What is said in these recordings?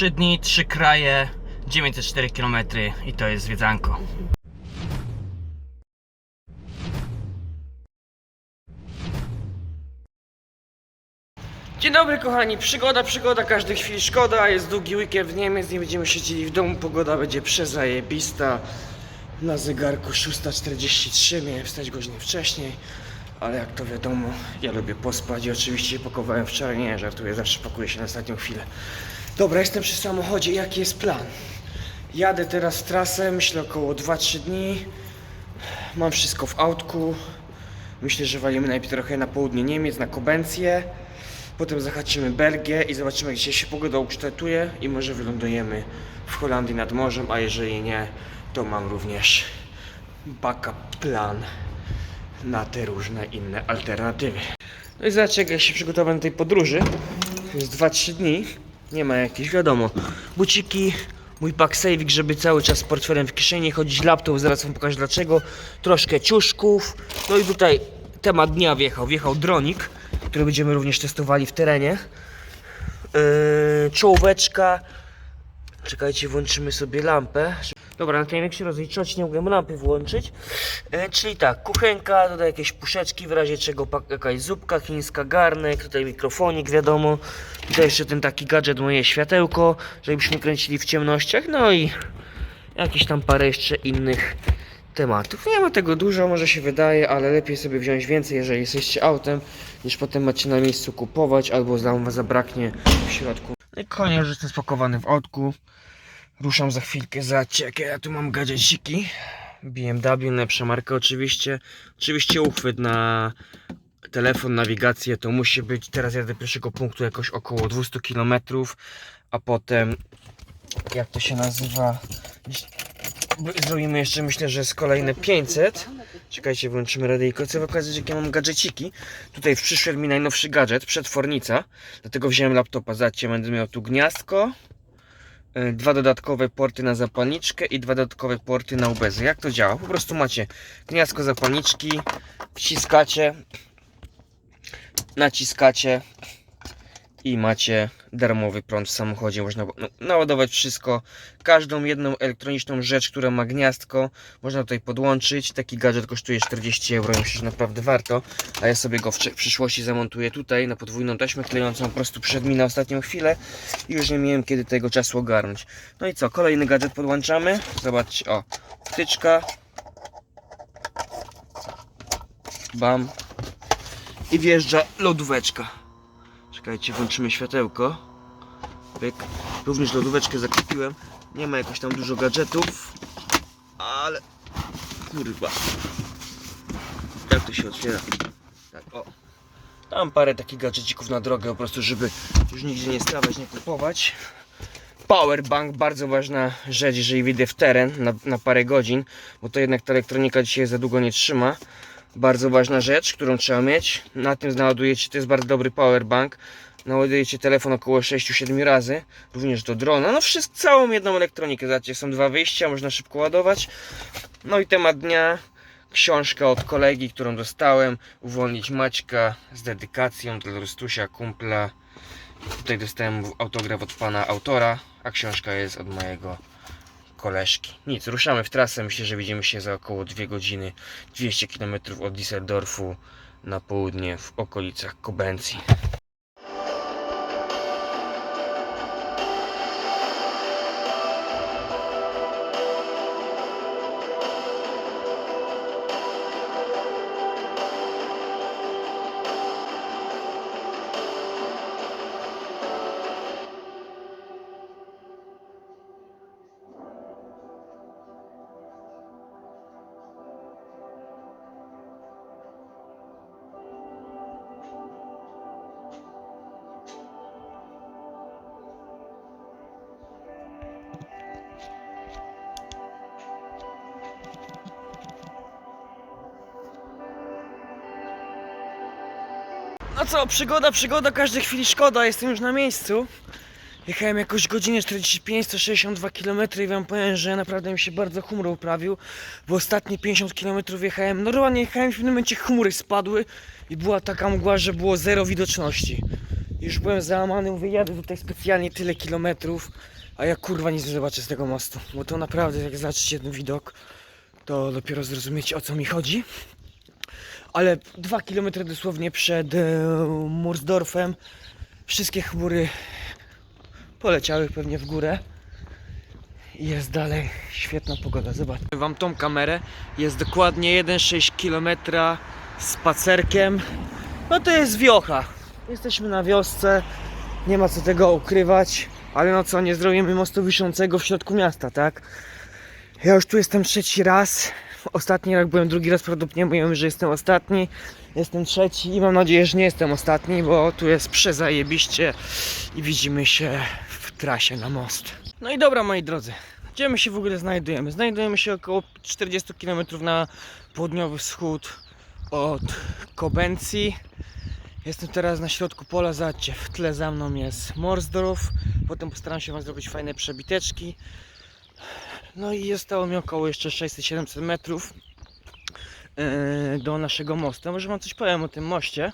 3 dni, 3 kraje, 904 km i to jest zwiedzanko. Dzień dobry kochani, przygoda, przygoda, każdej chwili szkoda, jest długi weekend w Niemiec, nie będziemy siedzieli w domu, pogoda będzie przezajebista. Na zegarku 6.43, miałem wstać godzinę wcześniej, ale jak to wiadomo, ja lubię pospać i oczywiście pakowałem wczoraj, nie żartuję, zawsze pakuję się na ostatnią chwilę. Dobra, jestem przy samochodzie, jaki jest plan? Jadę teraz trasę, myślę około 2-3 dni, mam wszystko w autku, myślę, że walimy najpierw trochę na południe Niemiec, na Kobencję, Potem zahaczymy Belgię i zobaczymy, gdzie się pogoda ukształtuje i może wylądujemy w Holandii nad morzem, a jeżeli nie, to mam również backup plan na te różne inne alternatywy. No i zobaczcie, jak ja się przygotowałem do tej podróży. Jest 2-3 dni. Nie ma jakichś, wiadomo, buciki, mój pack saving, żeby cały czas z portfelem w kieszeni chodzić, laptop, zaraz wam pokażę dlaczego, troszkę ciuszków, no i tutaj temat dnia wjechał, wjechał dronik, który będziemy również testowali w terenie. Yy, czołóweczka, czekajcie, włączymy sobie lampę. Dobra, na tym jak się rozliczyć, nie mogłem lampy włączyć. E, czyli tak, kuchenka, tutaj jakieś puszeczki, w razie czego jakaś zupka chińska, garnek, tutaj mikrofonik, wiadomo. Tutaj jeszcze ten taki gadżet, moje światełko, żebyśmy kręcili w ciemnościach. No i jakieś tam parę jeszcze innych tematów. Nie ma tego dużo, może się wydaje, ale lepiej sobie wziąć więcej, jeżeli jesteście autem, niż potem macie na miejscu kupować, albo was zabraknie w środku. No i koniec, że jestem spakowany w autku. Ruszam za chwilkę, zobaczcie jakie ja tu mam gadżeciki. BMW, najlepsza marka oczywiście. Oczywiście uchwyt na telefon, nawigację to musi być. Teraz jadę do pierwszego punktu jakoś około 200 km, a potem jak to się nazywa? Zrobimy jeszcze myślę, że z kolejne 500. Czekajcie, włączymy radyjko. Chcę pokazać jakie mam gadżeciki. Tutaj przyszedł mi najnowszy gadżet, przetwornica. Dlatego wziąłem laptopa. Zobaczcie, będę miał tu gniazdko. Y, Dwa dodatkowe porty na zapalniczkę i dwa dodatkowe porty na UBZ. Jak to działa? Po prostu macie gniazdko zapalniczki, wciskacie, naciskacie i macie darmowy prąd w samochodzie. Można no, naładować wszystko, każdą jedną elektroniczną rzecz, która ma gniazdko, można tutaj podłączyć. Taki gadżet kosztuje 40 euro, myślę, że naprawdę warto. A ja sobie go w, przyszłości zamontuję tutaj na podwójną taśmę klejącą, po prostu przed mi na ostatnią chwilę i już nie miałem kiedy tego czasu ogarnąć. No i co, kolejny gadżet podłączamy. Zobaczcie, o, wtyczka. Bam. I wjeżdża lodóweczka. Czekajcie, włączymy światełko. Również lodóweczkę zakupiłem. Nie ma jakoś tam dużo gadżetów. Ale... Kurwa. Jak to się otwiera? Tak, o. Tam parę takich gadżecików na drogę po prostu, żeby już nigdzie nie stawać, nie kupować. Powerbank, bardzo ważna rzecz, jeżeli wyjdę w teren na, na parę godzin, bo to jednak ta elektronika dzisiaj za długo nie trzyma. Bardzo ważna rzecz, którą trzeba mieć. Na tym naładujecie, to jest bardzo dobry powerbank. Naładujecie telefon około 6-7 razy, również do drona. No wszystko, całą jedną elektronikę. Zobaczcie, są dwa wyjścia, można szybko ładować. No i temat dnia. Książka od kolegi, którą dostałem. Uwolnić Maćka z dedykacją dla Rustusia, kumpla. Tutaj dostałem autograf od pana autora, a książka jest od mojego koleżki. Nic, ruszamy w trasę. Myślę, że widzimy się za około 2 godziny, 200 km od Düsseldorfu na południe w okolicach Kobencji. No co, przygoda, przygoda, każdej chwili szkoda, jestem już na miejscu. Jechałem jakoś godzinę 45, 162 km i wam powiem, że naprawdę mi się bardzo humor uprawił, bo ostatnie 50 km jechałem, normalnie jechałem w pewnym momencie chmury spadły i była taka mgła, że było zero widoczności. Już byłem załamany, mówię, jadę tutaj specjalnie tyle kilometrów, a ja kurwa nic nie zobaczę z tego mostu. Bo to naprawdę, jak zobaczycie ten widok, to dopiero zrozumiecie o co mi chodzi. Ale dwa kilometry dosłownie przed e, Mursdorfem wszystkie chmury poleciały pewnie w górę. Jest dalej świetna pogoda, zobaczcie. Wam tą kamerę. Jest dokładnie 1,6 km spacerkiem. No to jest wiocha. Jesteśmy na wiosce, nie ma co tego ukrywać. Ale no co, nie zrobimy mostu wiszącego w środku miasta, tak? Ja już tu jestem trzeci raz. Ostatni raz byłem drugi raz, prawdopodobnie mówiłem, że jestem ostatni. Jestem trzeci i mam nadzieję, że nie jestem ostatni, bo tu jest przezajebiście i widzimy się w trasie na most. No i dobra moi drodzy, gdzie my się w ogóle znajdujemy? Znajdujemy się około 40 km na południowy wschód od Kobencji. Jestem teraz na środku pola, zobaczcie, w tle za mną jest Morsdorf. Potem postaram się Wam zrobić fajne przebiteczki. No i zostało mi około jeszcze 600-700 metrów e, do naszego mostu. Może Wam coś powiem o tym moście.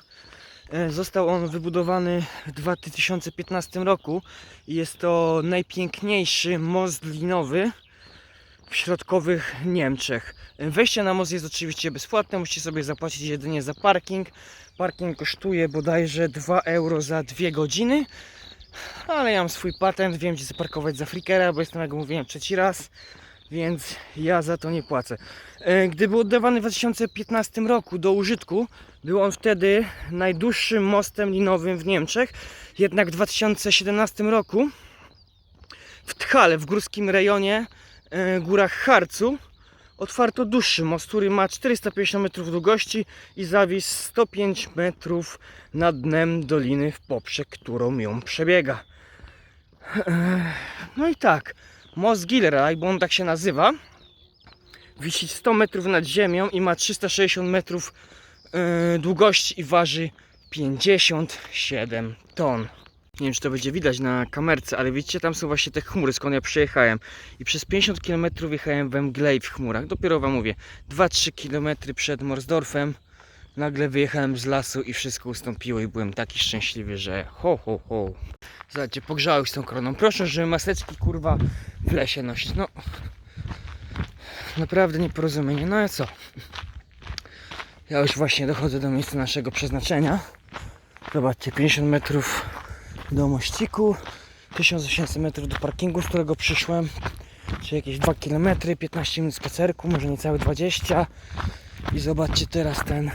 E, Został on wybudowany w 2015 roku jest to najpiękniejszy most linowy w środkowych Niemczech. E, Wejście na most jest oczywiście bezpłatne, musicie sobie zapłacić jedynie za parking. Parking kosztuje bodajże 2 euro za 2 godziny. Ale ja mam swój patent, wiem gdzie zaparkować za frikera, bo jestem jak mówiłem trzeci raz, więc ja za to nie płacę. E, Gdy był oddawany w 2015 roku do użytku, był on wtedy najdłuższym mostem linowym w Niemczech. Jednak w 2017 roku w Tchale, w górskim rejonie e, górach Harcu, otwarto dłuższy most, który ma 450 metrów długości i zawis 105 metrów nad dnem doliny w poprzek, którą ją przebiega. No i tak, most Gilraj, bo on tak się nazywa, wisi 100 metrów nad ziemią i ma 360 metrów e, długości i waży 57 ton. Nie wiem, czy to będzie widać na kamerce, ale widzicie, tam są właśnie te chmury, skąd ja przyjechałem. I przez 50 km jechałem we mgle i w chmurach. Dopiero wam mówię, 2-3 km przed Morsdorfem nagle wyjechałem z lasu i wszystko ustąpiło i byłem taki szczęśliwy, że ho, ho, ho. Zobaczcie, pogrzałeś tą koroną. Proszę, żeby maseczki kurwa w lesie nosić. No, naprawdę nieporozumienie. No a co? Ja już właśnie dochodzę do miejsca naszego przeznaczenia. Zobaczcie, 50 metrów do mościku, 1800 metrów do parkingu, z którego przyszłem, czyli jakieś 2 km, 15 minut spacerku, może niecałe 20. I zobaczcie teraz ten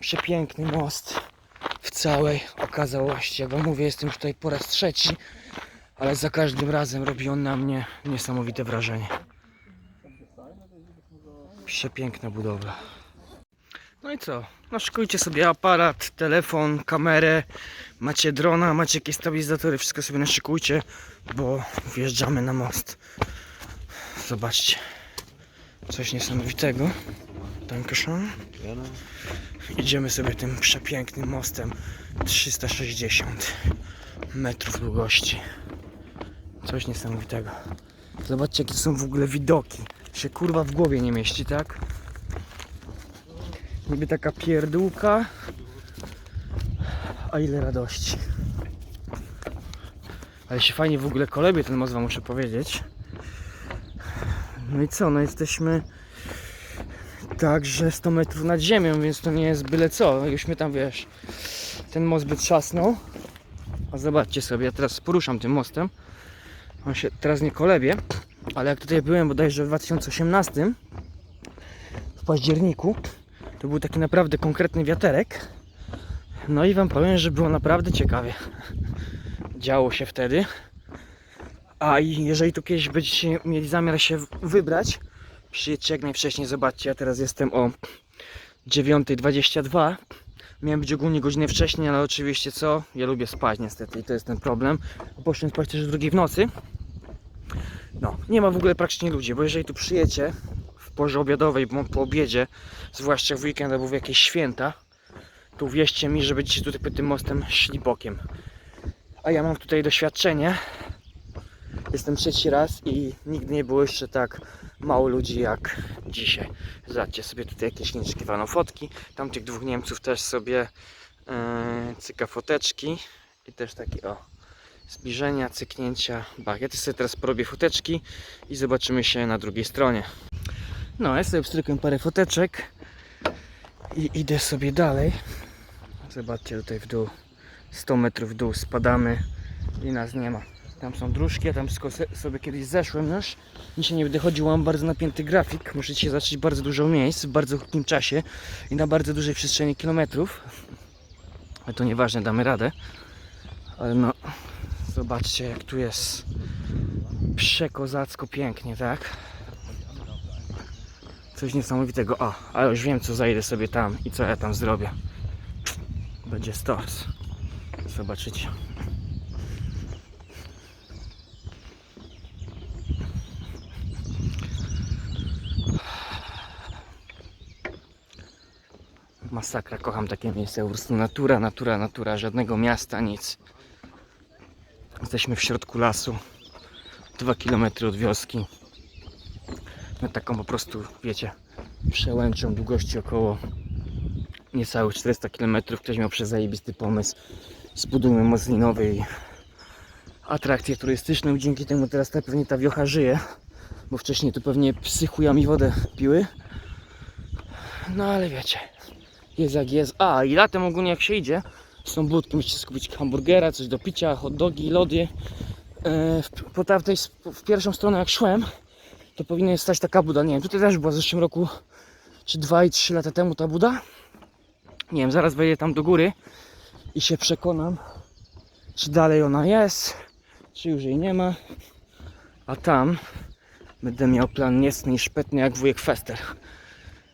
przepiękny most w całej okazałości. Jak wam mówię, jestem już tutaj po raz trzeci, ale za każdym razem robi on na mnie niesamowite wrażenie. Przepiękna budowla. No i co? Naszykujcie sobie aparat, telefon, kamerę, macie drona, macie jakieś stabilizatory, wszystko sobie naszykujcie, bo wjeżdżamy na most. Zobaczcie. Coś niesamowitego. Dankeschön. Idziemy sobie tym przepięknym mostem 360 metrów długości. Coś niesamowitego. Zobaczcie jakie są w ogóle widoki. Się kurwa w głowie nie mieści, tak? Niby taka pierdółka, a ile radości. Ale się fajnie w ogóle kolebie ten most wam muszę powiedzieć. No i co, no jesteśmy także 100 metrów nad ziemią, więc to nie jest byle co. Już mnie tam wiesz, ten most by trzasnął. A zobaczcie sobie, ja teraz poruszam tym mostem. On się teraz nie kolebie, ale jak tutaj byłem bodajże w 2018 w październiku, to był taki naprawdę konkretny wiaterek. No i wam powiem, że było naprawdę ciekawie. Działo się wtedy. A i jeżeli tu kiedyś będziecie mieli zamiar się wybrać, przyjedźcie jak najwcześniej, zobaczcie, ja teraz jestem o 9.22. Miałem być ogólnie godzinę wcześniej, ale oczywiście co? Ja lubię spać niestety i to jest ten problem. Poszłem spać też o drugiej w nocy. No, nie ma w ogóle praktycznie ludzi, bo jeżeli tu przyjecie porze obiadowej, bo po obiedzie, zwłaszcza w weekend albo w jakieś święta, to uwierzcie mi, że będziecie tutaj pod tym mostem szli bokiem. A ja mam tutaj doświadczenie. Jestem trzeci raz i nigdy nie było jeszcze tak mało ludzi jak dzisiaj. Zobaczcie sobie tutaj jakieś nieoczekiwane fotki. Tam tych dwóch Niemców też sobie e, cyka foteczki. I też takie o zbliżenia, cyknięcia, też sobie teraz porobię foteczki i zobaczymy się na drugiej stronie. No, ja sobie pstrykam parę foteczek i idę sobie dalej. Zobaczcie tutaj w dół, 100 metrów w dół spadamy i nas nie ma. Tam są dróżki, ja tam sobie kiedyś zeszłem już. Dzisiaj nie będę chodził, mam bardzo napięty grafik. Muszę się zacząć bardzo dużo miejsc w bardzo krótkim czasie i na bardzo dużej przestrzeni kilometrów. Ale to nieważne, damy radę. Ale no, zobaczcie jak tu jest przekozacko pięknie, tak? Coś niesamowitego. O, ale już wiem co zajdę sobie tam i co ja tam zrobię. Będzie stors. Zobaczycie. Masakra, kocham takie miejsce, po prostu natura, natura, natura, żadnego miasta, nic. Jesteśmy w środku lasu, dwa kilometry od wioski. Taką po prostu, wiecie, przełęczą długości około niecałych 400 km. Ktoś miał przezajebisty pomysł. Zbudujmy most linowy i atrakcję turystyczną. Dzięki temu teraz ta pewnie ta wiocha żyje, bo wcześniej tu pewnie psy chujami wodę piły. No ale wiecie, jest jak jest. A i latem ogólnie jak się idzie, są budki, musicie skupić hamburgera, coś do picia, hot dogi, lody. E, po tamtej, w pierwszą stronę jak szłem, to powinna stać taka buda. Nie wiem, tutaj też była w zeszłym roku, czy 2 i 3 lata temu ta buda. Nie wiem, zaraz wejdę tam do góry i się przekonam, czy dalej ona jest, czy już jej nie ma. A tam będę miał plan niecny i szpetny jak wujek Fester.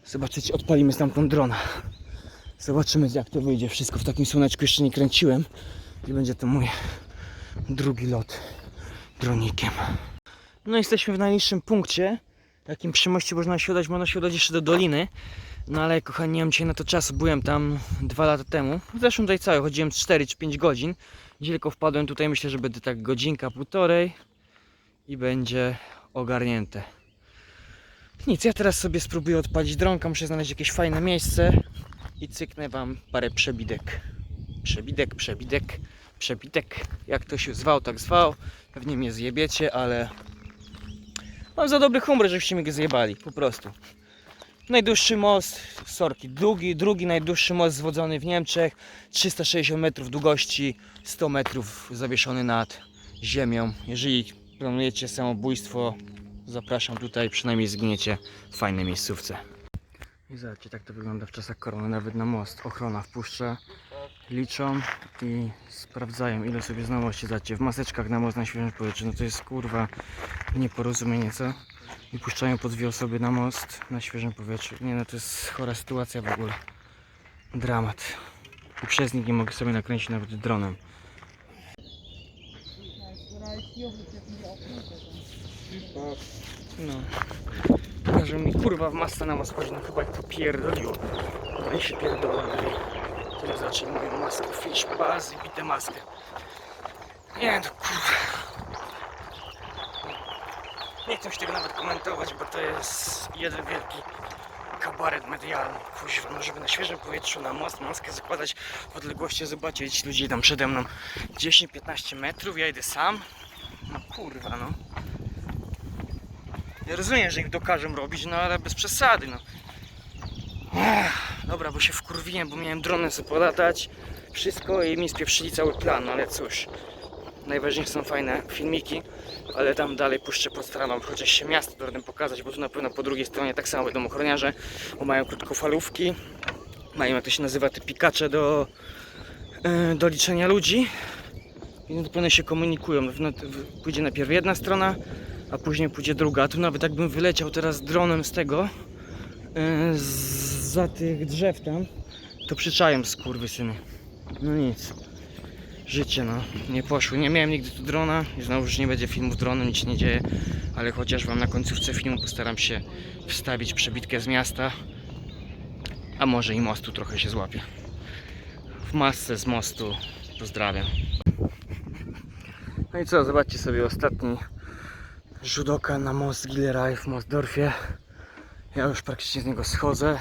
Zobaczycie, odpalimy stamtąd drona. Zobaczymy jak to wyjdzie. Wszystko w takim słoneczku jeszcze nie kręciłem. I będzie to mój drugi lot dronikiem. No jesteśmy w najniższym punkcie. Jakim przy moście można się udać, można się udać jeszcze do doliny. No ale kochani, nie mam dzisiaj na to czasu. Byłem tam dwa lata temu. Zresztą tutaj cały, chodziłem 4 czy 5 godzin. Dzisiaj tylko wpadłem tutaj, myślę, że będzie tak godzinka, półtorej i będzie ogarnięte. Nic, ja teraz sobie spróbuję odpalić dronka, muszę znaleźć jakieś fajne miejsce i cyknę wam parę przebidek. Przebidek, przebidek, przebidek. Jak to się zwał, tak zwał. Pewnie mnie zjebiecie, ale mam za dobry humor, żebyście mnie go zjebali, po prostu. Najdłuższy most, sorki, drugi, drugi najdłuższy most zwodzony w Niemczech, 360 metrów długości, 100 metrów zawieszony nad ziemią. Jeżeli planujecie samobójstwo, zapraszam tutaj, przynajmniej zginiecie w fajnej miejscówce. I zobaczcie, tak to wygląda w czasach korony, nawet na most. Ochrona wpuszcza, liczą i sprawdzają ile sobie znajomości dacie. W maseczkach na most na świeżym powietrzu, no to jest kurwa nieporozumienie, co? I puszczają po dwie osoby na most na świeżym powietrzu. Nie no, to jest chora sytuacja w ogóle. Dramat. I przez nich nie mogę sobie nakręcić nawet dronem. No. Każą mi kurwa w masce na maskę, no chyba jak to pierdoliło. No i się pierdolą. Tyle zaczęli mówią maskę, fish, i bite maskę. Nie no kurwa. Nie chcę się tego nawet komentować, bo to jest jeden wielki kabaret medialny. Kuźwa, no żeby na świeżym powietrzu na most maskę zakładać w odległości, zobaczyć ludzi tam przede mną 10-15 metrów, ja idę sam. No kurwa no. Ja rozumiem, że ich dokażę robić, no ale bez przesady, no. Ech, dobra, bo się wkurwiłem, bo miałem dronem sobie polatać, wszystko i mi spieprzyli cały plan, ale cóż. Najważniejsze są fajne filmiki, ale tam dalej puszczę postaram wam chociaż się miasto trudem pokazać, bo tu na pewno po drugiej stronie tak samo będą ochroniarze, bo mają krótkofalówki, mają jak to się nazywa te pikacze do, e, do liczenia ludzi i na pewno się komunikują. No, pójdzie najpierw jedna strona, a później pójdzie druga. A tu nawet jakbym wyleciał teraz dronem z tego, e, z- za tych drzew tam, to przyczają skurwysyny. No nic. Życie no, nie poszły. Nie miałem nigdy tu drona i znowu już nie będzie filmów dronem, nic się nie dzieje, ale chociaż wam na końcówce filmu postaram się wstawić przebitkę z miasta, a może i mostu trochę się złapie. W masce z mostu pozdrawiam. No i co, zobaczcie sobie ostatni rzut oka na most Gilleraj w Mostdorfie. Ja już praktycznie z niego schodzę.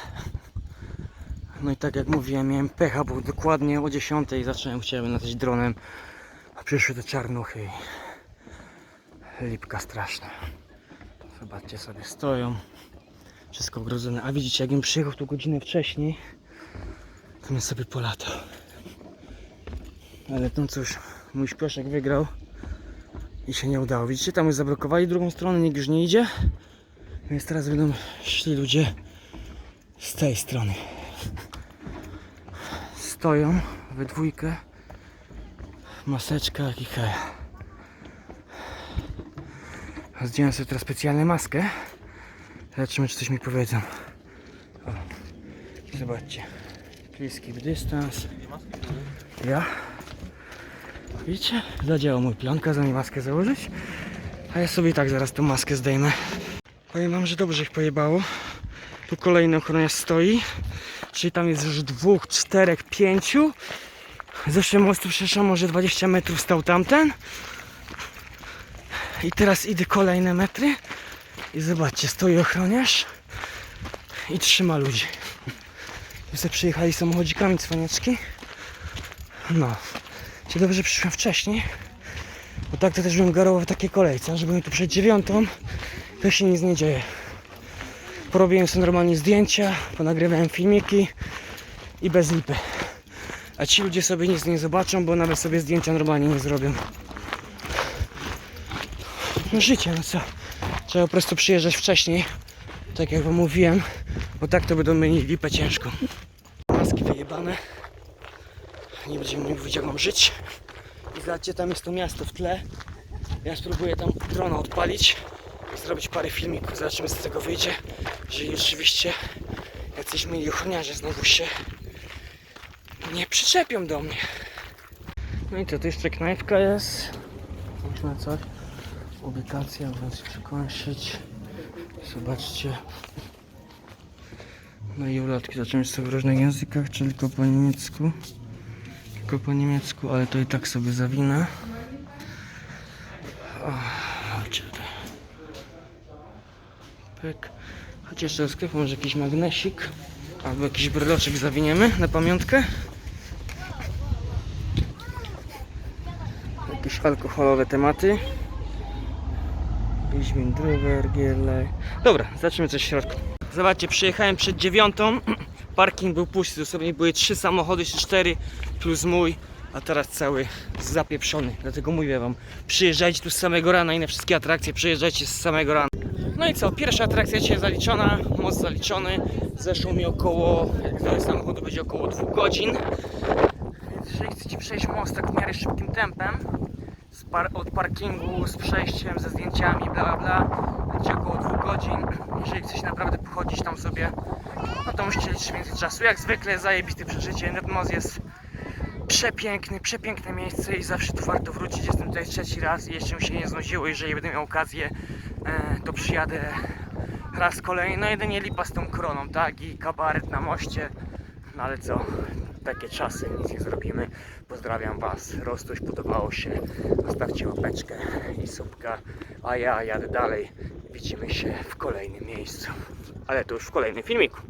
No i tak jak mówiłem, miałem pecha, bo dokładnie o 10 zacząłem, chciałem latać dronem, a przyszły te czarnuchy i lipka straszna. Zobaczcie sobie, stoją, wszystko ogrodzone. A widzicie, jak bym przyjechał tu godzinę wcześniej, to bym sobie polatał. Ale no cóż, mój śpioszek wygrał i się nie udało. Widzicie, tam już zablokowali drugą stronę, nikt już nie idzie. Więc teraz będą szli ludzie z tej strony. Stoją we dwójkę. Maseczka Ikea. Zdjąłem sobie teraz specjalną maskę. Zobaczymy, czy coś mi powiedzą. O. Zobaczcie. Bliski dystans. Ja. Widzicie? Zadziałał mój plan, kazał mi maskę założyć. A ja sobie i tak zaraz tą maskę zdejmę. Powiem wam, że dobrze ich pojebało. Tu kolejny ochroniarz stoi. Czyli tam jest już dwóch, czterech, pięciu. Zeszłym mostu przeszłam może 20 metrów stał tamten. I teraz idę kolejne metry. I zobaczcie, stoi ochroniarz. I trzyma ludzi. Tu sobie przyjechali samochodzikami cwaniaczki. No. Się dobrze przyszłem wcześniej. Bo tak to też bym garował w takiej kolejce, żeby mi tu przed dziewiątą, to się nic nie dzieje. Porobiłem sobie normalnie zdjęcia, ponagrywałem filmiki i bez lipy. A ci ludzie sobie nic nie zobaczą, bo nawet sobie zdjęcia normalnie nie zrobią. No życie, no co? Trzeba po prostu przyjeżdżać wcześniej, tak jak wam mówiłem, bo tak to będą mieli lipę ciężką. Maski wyjebane. Nie będziemy mówić jak mam żyć. I zobaczcie, tam jest to miasto w tle. Ja spróbuję tam drona odpalić zrobić parę filmików. Zobaczymy z tego wyjdzie. Jeżeli rzeczywiście jacyś mieli ochroniarze znowu się nie przyczepią do mnie. No i co, tu jeszcze knajpka jest. Można coś. Ubikacja, więc przekąsić. Zobaczcie. No i ulotki zobaczymy są w różnych językach, czy tylko po niemiecku. Tylko po niemiecku, ale to i tak sobie zawinę. O, chodźcie tutaj. Pyk. Jeszcze do sklepu, może jakiś magnesik. Albo jakiś bryloczek zawiniemy na pamiątkę. Jakieś alkoholowe tematy. Wiedźmin Druwer, Gierlej. Dobra, zacznijmy coś w środku. Zobaczcie, przyjechałem przed dziewiątą. Parking był pusty, dosłownie były trzy samochody czy cztery plus mój, a teraz cały zapieprzony. Dlatego mówię wam, przyjeżdżajcie tu z samego rana i na wszystkie atrakcje przyjeżdżajcie z samego rana. No i co, pierwsza atrakcja dzisiaj zaliczona, most zaliczony. Zeszło mi około, jak zdałem samochodu, będzie około dwóch godzin. Więc jeżeli chcecie przejść most tak w miarę szybkim tempem, par od parkingu, z przejściem, ze zdjęciami, bla bla będzie około dwóch godzin. Jeżeli chcecie naprawdę pochodzić tam sobie, no to musicie liczyć więcej czasu. Jak zwykle zajebiste przeżycie. Netmos jest przepiękny, przepiękne miejsce i zawsze tu warto wrócić. Jestem tutaj trzeci raz i jeszcze mi się nie znudziło. Jeżeli będę miał okazję, to przyjadę raz kolejny. No jedynie lipa z tą kroną, tak? I kabaret na moście. No ale co? Takie czasy, nic nie zrobimy. Pozdrawiam Was. Roztoś podobało się. Zostawcie łapeczkę i subka. A ja jadę dalej. Widzimy się w kolejnym miejscu. Ale to już w kolejnym filmiku.